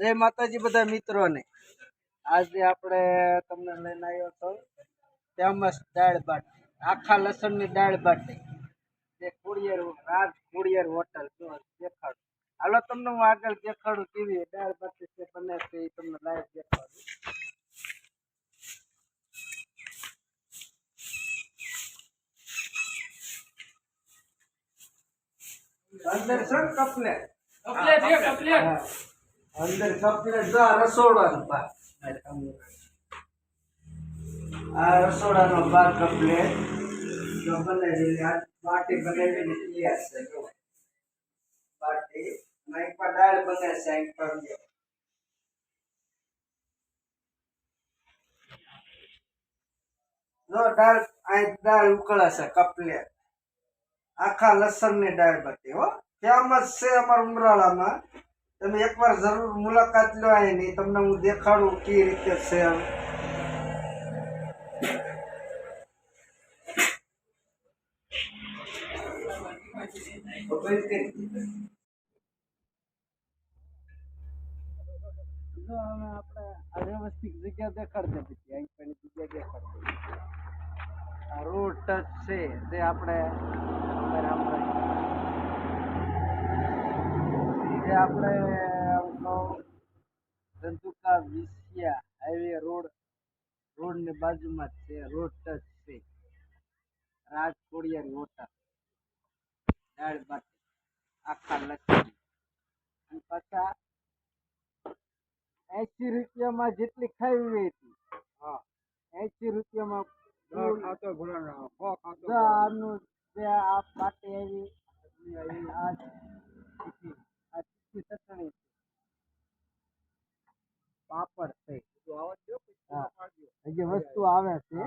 જય માતાજી બધા મિત્રોને આજે આપણે તમને લઈને આવ્યો તો ફેમસ દાળ બાટી આખા લસણની દાળ બાટી જે કુરિયર રાજ કુરિયર હોટલ જો દેખાડું હાલો તમને હું આગળ દેખાડું કેવી દાળ બાટી છે બને છે એ તમને લાઈવ દેખાડું અંદર સર કપલેટ કપલેટ કપલેટ અંદર કપને જા રસોડાનો ભાગ આ રસોડાનો ભાગ કપને જો બનાવેલી આ પાટી બનાવેલી તૈયાર છે જો પાટી અને એક દાળ બને છે દાળ આ દાળ ઉકળાશે કપલે આખા લસણ ની દાળ બટી હો જ છે અમારા ઉમરાળામાં તમે એકવાર જરૂર મુલાકાત લ્યો અને તમને હું દેખાડું કે કે રીતે છે હવે ઓપેરેટ કરીએ જો અમે આપણે આ વ્યવસ્થિત જગ્યા દેખાડ દઈએ આ પાણી દેખાડ આ રોડ છે દે આપણે આજે આપણે ધંધુકા વિસિયા હાઈવે રોડ રોડ ની બાજુમાં છે રોડ ટચ છે રાજકોડિયા નોટા દાળ ભાત આખા લખી અને પાછા એસી રૂપિયામાં જેટલી ખાવી હતી હા એસી રૂપિયામાં ખાતો આ પાટી આવી આ तिथं सांगितलं पापड ते म्हणजे वस्तू આવે છે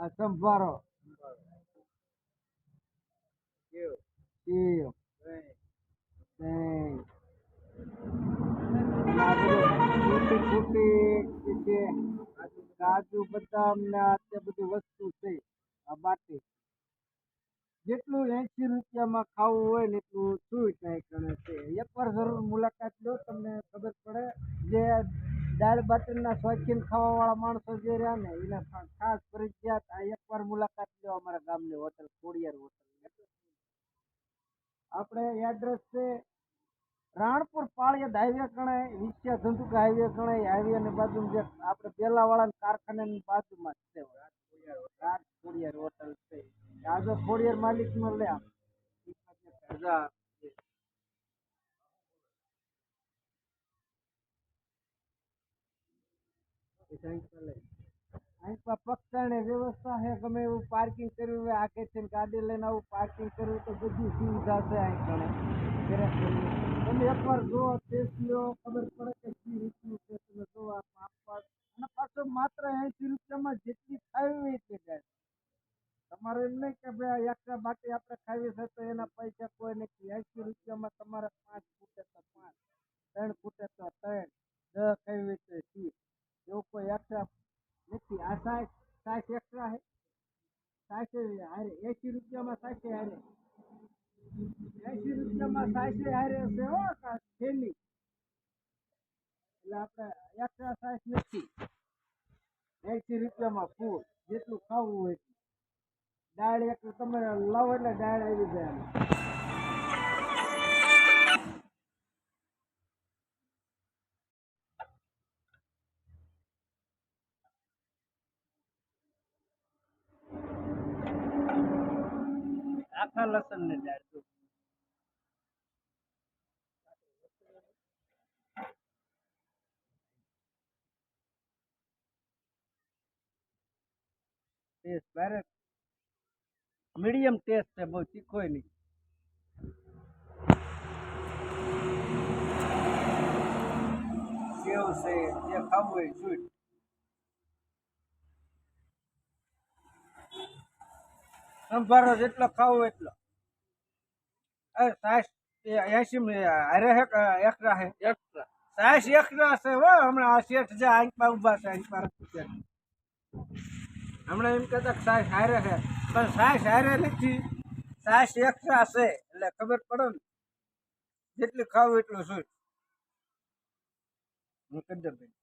આ સંભારો કેવ કેવ ખોટી ખોટી કાજુ બદામ ને આ બધું વસ્તુ છે આ બાટી જેટલું એંસી રૂપિયામાં ખાવું હોય ને એટલું સુઈ સુવિધા કણે છે એકવાર જરૂર મુલાકાત લો તમને ખબર પડે જે દાળ બાટણના શોખીન ખાવાવાળા માણસો જે રહ્યા ને એના ખાસ ફરજિયાત આ એકવાર મુલાકાત લો અમારા ગામની હોટલ કોડિયાર હોટલ આપણે એડ્રેસ છે રાણપુર પાળિયા હાઈવે કણે વિસ્યા ધંધુકા હાઈવે કણે હાઈવે ની બાજુ જે આપણે પેલાવાળા કારખાનાની બાજુમાં જ છે રાજ ખોડિયાર હોટલ છે एज अ फोर ईयर मालिक म्हणले आप कर्जा પક્ષાને વ્યવસ્થા છે ગમે એવું પાર્કિંગ કર્યું હોય આ કે છે ગાડી લઈને આવું પાર્કિંગ કર્યું તો બધી સુવિધા છે અહીં ગણે તમે એકવાર જોવો ટેસ્ટ લો ખબર પડે કે કઈ રીતનું છે તમે જોવા માપવા અને પાછો માત્ર એસી રૂપિયામાં જેટલી ખાવી એટલી જાય તમારે એમ નઈ કે ભાઈ એકા બાટી આપણે ખાવી છે તો એના પૈસા કોઈ નઈ 80 રૂપિયામાં તમારે 5 ફૂટે તો 5 3 ફૂટે તો 3 10 ખાવી છે 3 એવો કોઈ એક્સ્ટ્રા નથી આ 60 60 એક્સ્ટ્રા છે 60 હારે 80 રૂપિયામાં 60 હારે 80 રૂપિયામાં 60 હારે છે હો ફેલ નહીં એટલે આપડે એક્સ્ટ્રા 60 નથી 80 રૂપિયામાં ફૂલ જેટલું ખાવું હોય ડાયરેક્ટ તમે લવ એટલે ડાયરેક્ટ આવી જાય આખા લસણ ને ડાળજો ભારત મીડિયમ ટેસ્ટ છે બહુ તીખોય નહીં સેવ છે જે ખાવું હોય સ્વીટ સંભારો જેટલો ખાવો એટલો અરે સાસ એસી અરે હે એકરા હે એકરા સાસ એકરા છે હો હમણાં આ શેઠ જે આંખ ઉભા છે આંખ હમણાં એમ કહેતા સાસ હારે છે પણ સાસ હારે નથી સાસ એક્સ્ટ્રા છે એટલે ખબર પડે ને જેટલું ખાવું એટલું શું હું કંદર ભાઈ